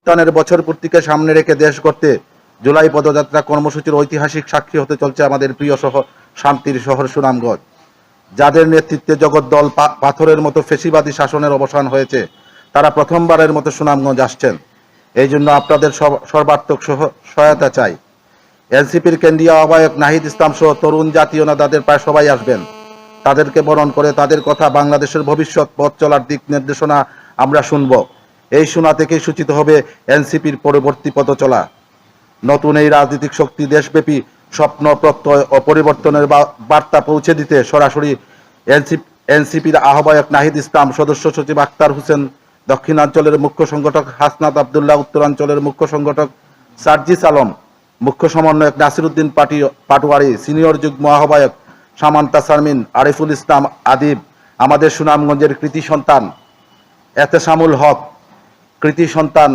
উত্থানের বছর পূর্তিকে সামনে রেখে দেশ গড়তে জুলাই পদযাত্রা কর্মসূচির ঐতিহাসিক সাক্ষী হতে চলছে আমাদের প্রিয় শহর শান্তির শহর সুনামগঞ্জ। যাদের নেতৃত্বে জগদ্দল পা- পাথরের মতো ফেসিবাদী শাসনের অবসান হয়েছে, তারা প্রথমবারের মতো সুনামগঞ্জ আসছেন। এই জন্য আপনাদের সর্বাত্মক সহ- সহায়তা চাই। এনসিপির কেন্দ্রীয় আহ্বায়ক নাহিদ ইসলাম সহ তরুণ জাতীয় নেতাদের প্রায় সবাই আসবেন। তাদেরকে বরণ করে তাদের কথা বাংলাদেশের ভবিষ্যৎ পথ চলার দিক নির্দেশনা আমরা শুনব। এই শোনা থেকেই সূচিত হবে এনসিপির পরবর্তী পথ চলা নতুন এই রাজনৈতিক শক্তি দেশব্যাপী স্বপ্ন, প্রত্যয় ও পরিবর্তনের বার্তা পৌঁছে দিতে সরাসরি এনসিপির আহ্বায়ক নাহিদ ইসলাম, সদস্য সচিব আক্তার হোসেন, দক্ষিণাঞ্চলের মুখ্য সংগঠক হাসনাত আবদুল্লাহ, উত্তরাঞ্চলের মুখ্য সংগঠক সার্জিস আলম, মুখ্য সমন্বয়ক নাসিরুদ্দিন পাটি পাটোয়ারি, সিনিয়র যুগ্ম আহ্বায়ক সামান্তা সারমিন আরিফুল ইসলাম আদিব, আমাদের সুনামগঞ্জের কৃতি সন্তান এতেসামুল হক কৃতি সন্তান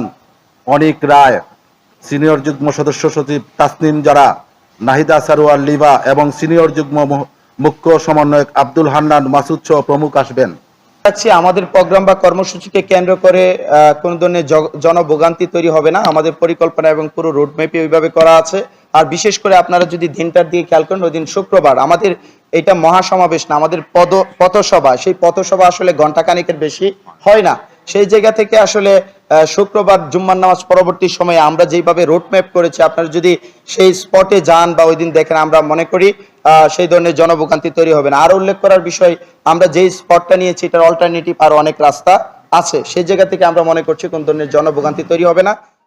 অনিক রায়, সিনিয়র যুগ্ম সদস্য সচিব তাসনিম জারা, নাহিদা সারোয়ার লিভা এবং সিনিয়র যুগ্ম মুখ্য সমন্বয়ক আব্দুল হান্নান মাসুদ সহ প্রমুখ আসবেন। চাচ্ছি আমাদের প্রোগ্রাম বা কর্মসূচিকে কেন্দ্র করে কোনো ধরনের জনভোগান্তি তৈরি হবে না। আমাদের পরিকল্পনা এবং পুরো রোড ম্যাপে ওইভাবে করা আছে। আর বিশেষ করে আপনারা যদি দিনটার দিকে খেয়াল করেন ওই দিন শুক্রবার, আমাদের এটা মহাসমাবেশ না, আমাদের পদ, পথসভা। সেই পথসভা আসলে ঘণ্টা ঘন্টাখানিকের বেশি হয় না। সেই জায়গা থেকে আসলে শুক্রবার জুম্মার নামাজ পরবর্তী সময়ে আমরা যেইভাবে রোড ম্যাপ করেছি, আপনারা যদি সেই স্পটে যান বা ওই দিন দেখেন, আমরা মনে করি সেই ধরনের জনভোগান্তি তৈরি হবে না। আর উল্লেখ করার বিষয়, আমরা যেই স্পটটা নিয়েছি, এটার অল্টারনেটিভ আর অনেক রাস্তা আছে। সেই জায়গা থেকে আমরা মনে করছি কোন ধরনের জনভোগান্তি তৈরি হবে না।